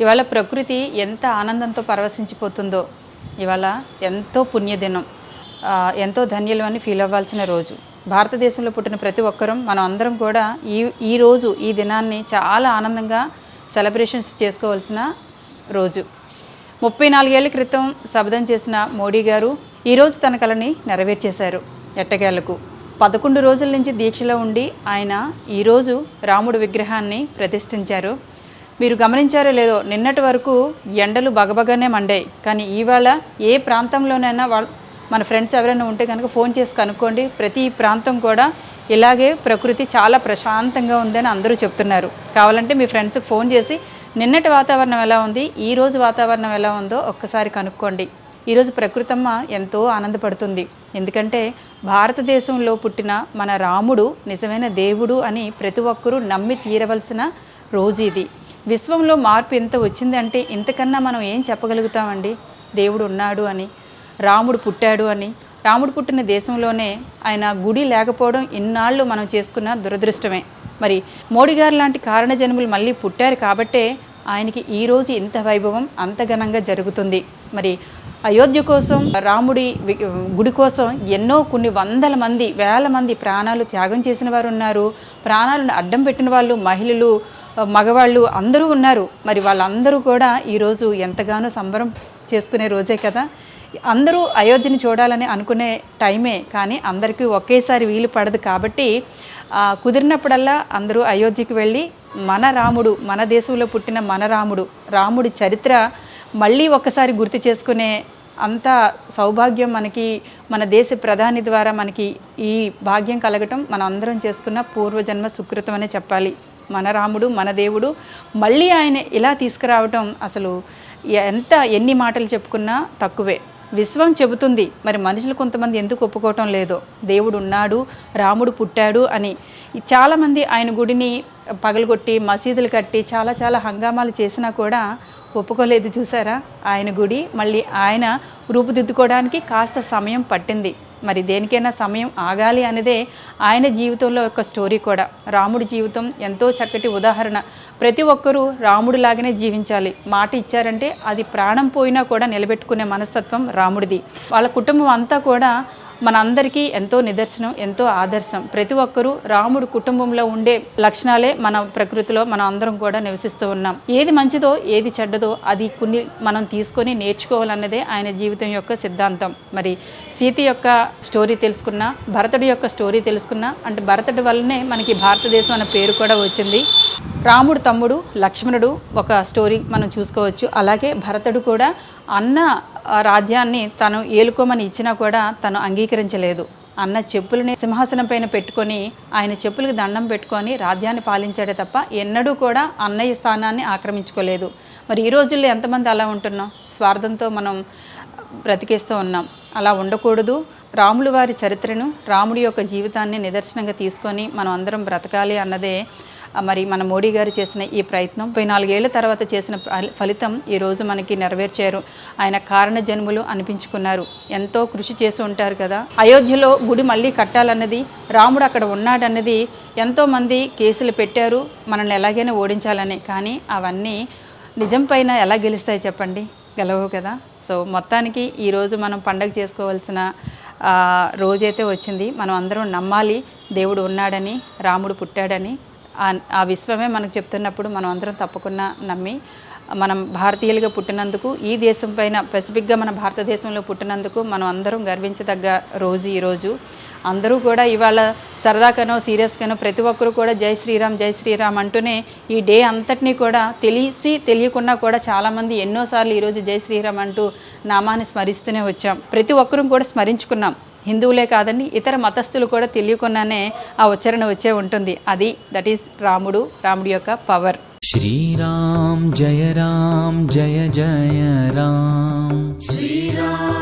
ఇవాళ ప్రకృతి ఎంత ఆనందంతో పరవశించిపోతుందో. ఇవాళ ఎంతో పుణ్యదినం. ఎంతో ధన్యులు అని ఫీల్ అవ్వాల్సిన రోజు. భారతదేశంలో పుట్టిన ప్రతి ఒక్కరూ మనం అందరం కూడా ఈ ఈ రోజు ఈ దినాన్ని చాలా ఆనందంగా సెలబ్రేషన్స్ చేసుకోవాల్సిన రోజు. ముప్పై నాలుగేళ్ళ క్రితం శబ్దం చేసిన మోడీ గారు ఈరోజు తన కలని నెరవేర్చేశారు ఎట్టకేళ్ళకు పదకొండు రోజుల నుంచి దీక్షలో ఉండి ఆయన ఈరోజు రాముడు విగ్రహాన్ని ప్రతిష్ఠించారు. మీరు గమనించారో లేదో నిన్నటి వరకు ఎండలు బగబగానే మండాయి. కానీ ఇవాళ ఏ ప్రాంతంలోనైనా వాళ్ళ మన ఫ్రెండ్స్ ఎవరైనా ఉంటే కనుక ఫోన్ చేసి కనుక్కోండి. ప్రతి ప్రాంతం కూడా ఇలాగే ప్రకృతి చాలా ప్రశాంతంగా ఉందని అందరూ చెప్తున్నారు. కావాలంటే మీ ఫ్రెండ్స్కి ఫోన్ చేసి నిన్నటి వాతావరణం ఎలా ఉంది? ఈ రోజు వాతావరణం ఎలా ఉందో ఒక్కసారి కనుక్కోండి. ఈరోజు ప్రకృతమ్మ ఎంతో ఆనందపడుతుంది. ఎందుకంటే భారతదేశంలో పుట్టిన మన రాముడు నిజమైన దేవుడు అని ప్రతి ఒక్కరూ నమ్మి తీరవలసిన రోజు ఇది. విశ్వంలో మార్పు ఎంత వచ్చిందంటే ఇంతకన్నా మనం ఏం చెప్పగలుగుతామండి? దేవుడు ఉన్నాడు అని రాముడు పుట్టాడు అని. రాముడు పుట్టిన దేశంలోనే ఆయన గుడి లేకపోవడం ఇన్నాళ్ళు మనం చేసుకున్న దురదృష్టమే. మరి మోడీ గారు లాంటి కారణ జన్ములు మళ్ళీ పుట్టారు కాబట్టే ఆయనకి ఈ రోజు ఇంత వైభవం అంత ఘనంగా జరుగుతుంది. మరి అయోధ్య కోసం రాముడి గుడి కోసం ఎన్నో కొన్ని వందల మంది వేల మంది ప్రాణాలు త్యాగం చేసిన వారు ఉన్నారు. ప్రాణాలను అడ్డం పెట్టిన వాళ్ళు మహిళలు మగవాళ్ళు అందరూ ఉన్నారు. మరి వాళ్ళందరూ కూడా ఈరోజు ఎంతగానో సంబరం చేసుకునే రోజే కదా. అందరూ అయోధ్యని చూడాలని అనుకునే టైమే కానీ అందరికీ ఒకేసారి వీలు పడదు కాబట్టి కుదిరినప్పుడల్లా అందరూ అయోధ్యకి వెళ్ళి మన రాముడు మన దేశంలో పుట్టిన మన రాముడు రాముడి చరిత్ర మళ్ళీ ఒక్కసారి గుర్తు చేసుకునే అంత సౌభాగ్యం మనకి మన దేశ ప్రధాని ద్వారా మనకి ఈ భాగ్యం కలగటం మనం అందరం చేసుకున్న పూర్వజన్మ సుకృతం అనే చెప్పాలి. మన రాముడు మన దేవుడు. మళ్ళీ ఆయన ఇలా తీసుకురావటం అసలు ఎంత ఎన్ని మాటలు చెప్పుకున్నా తక్కువే. విశ్వం చెబుతుంది మరి మనుషులు కొంతమంది ఎందుకు ఒప్పుకోవటం లేదో? దేవుడు ఉన్నాడు రాముడు పుట్టాడు అని. చాలామంది ఆయన గుడిని పగలగొట్టి మసీదులు కట్టి చాలా చాలా హంగామాలు చేసినా కూడా ఒప్పుకోలేదు చూసారా? ఆయన గుడి మళ్ళీ ఆయన రూపుదిద్దుకోవడానికి కాస్త సమయం పట్టింది. మరి దేనికైనా సమయం ఆగాలి అనేదే ఆయన జీవితంలో ఒక స్టోరీ కూడా. రాముడి జీవితం ఎంతో చక్కటి ఉదాహరణ. ప్రతి ఒక్కరూ రాముడిలాగానే జీవించాలి. మాట ఇచ్చారంటే అది ప్రాణం పోయినా కూడా నిలబెట్టుకునే మనస్తత్వం రాముడిది. వాళ్ళ కుటుంబం అంతా కూడా మనందరికీ ఎంతో నిదర్శనం ఎంతో ఆదర్శం. ప్రతి ఒక్కరూ రాముడు కుటుంబంలో ఉండే లక్షణాలే మన ప్రకృతిలో మనం అందరం కూడా నివసిస్తూ ఉన్నాం. ఏది మంచిదో ఏది చెడ్డదో అది కొన్ని మనం తీసుకొని నేర్చుకోవాలన్నదే ఆయన జీవితం యొక్క సిద్ధాంతం. మరి సీత యొక్క స్టోరీ తెలుసుకున్నా భరతుడి యొక్క స్టోరీ తెలుసుకున్నా అంటే భరతుడి వల్లనే మనకి భారతదేశం అనే పేరు కూడా వచ్చింది. రాముడు తమ్ముడు లక్ష్మణుడు ఒక స్టోరీ మనం చూసుకోవచ్చు. అలాగే భరతుడు కూడా అన్న రాజ్యాన్ని తను ఏలుకోమని ఇచ్చినా కూడా తను అంగీకరించలేదు. అన్న చెప్పులని సింహాసనం పైన పెట్టుకొని ఆయన చెప్పులకు దండం పెట్టుకొని రాజ్యాన్ని పాలించాడే తప్ప ఎన్నడూ కూడా అన్నయ్య స్థానాన్ని ఆక్రమించుకోలేదు. మరి ఈ రోజుల్లో ఎంతమంది అలా ఉంటున్నాం? స్వార్థంతో మనం బ్రతికేస్తూ ఉన్నాం. అలా ఉండకూడదు. రాములు వారి చరిత్రను రాముడి యొక్క జీవితాన్ని నిదర్శనంగా తీసుకొని మనం అందరం బ్రతకాలి అన్నదే మరి మన మోడీ గారు చేసిన ఈ ప్రయత్నం ముప్పై నాలుగేళ్ళ తర్వాత చేసిన ఫలి- ఫలితం ఈరోజు మనకి నెరవేర్చారు. ఆయన కారణ జన్ములు అనిపించుకున్నారు. ఎంతో కృషి చేసి ఉంటారు కదా. అయోధ్యలో గుడి మళ్ళీ కట్టాలన్నది రాముడు అక్కడ ఉన్నాడన్నది ఎంతోమంది కేసులు పెట్టారు. మనల్ని ఎలాగైనా ఓడించాలని. కానీ అవన్నీ నిజం పైన ఎలా గెలుస్తాయి చెప్పండి? గెలవవు కదా. సో మొత్తానికి ఈరోజు మనం పండగ చేసుకోవాల్సిన రోజైతే వచ్చింది. మనం అందరం నమ్మాలి దేవుడు ఉన్నాడని రాముడు పుట్టాడని. ఆ- విశ్వమే మనకు చెప్తున్నప్పుడు మనం అందరం తప్పకుండా నమ్మి మనం భారతీయులుగా పుట్టినందుకు ఈ దేశం పైన స్పెసిఫిక్గా మన భారతదేశంలో పుట్టినందుకు మనం అందరం గర్వించదగ్గ రోజు ఈరోజు అందరూ కూడా ఇవాళ సరదాకనో సీరియస్గానో ప్రతి ఒక్కరు కూడా జై శ్రీరామ్ జై శ్రీరామ్ అంటూనే ఈ డే అంతటినీ కూడా తెలిసి తెలియకుండా కూడా చాలామంది ఎన్నోసార్లు ఈరోజు జై శ్రీరామ్ అంటూ నామాన్ని స్మరిస్తూనే వచ్చాం. ప్రతి ఒక్కరూ కూడా స్మరించుకున్నాం. హిందువులే కాదండి ఇతర మతస్థులు కూడా తెలియకుండానే ఆ ఉచ్చరణ వచ్చే ఉంటుంది. అది దట్ ఈస్ రాముడు రాముడి యొక్క పవర్ శ్రీరామ్ జయ రామ్ జయ జయ రామ్. శ్రీరామ్.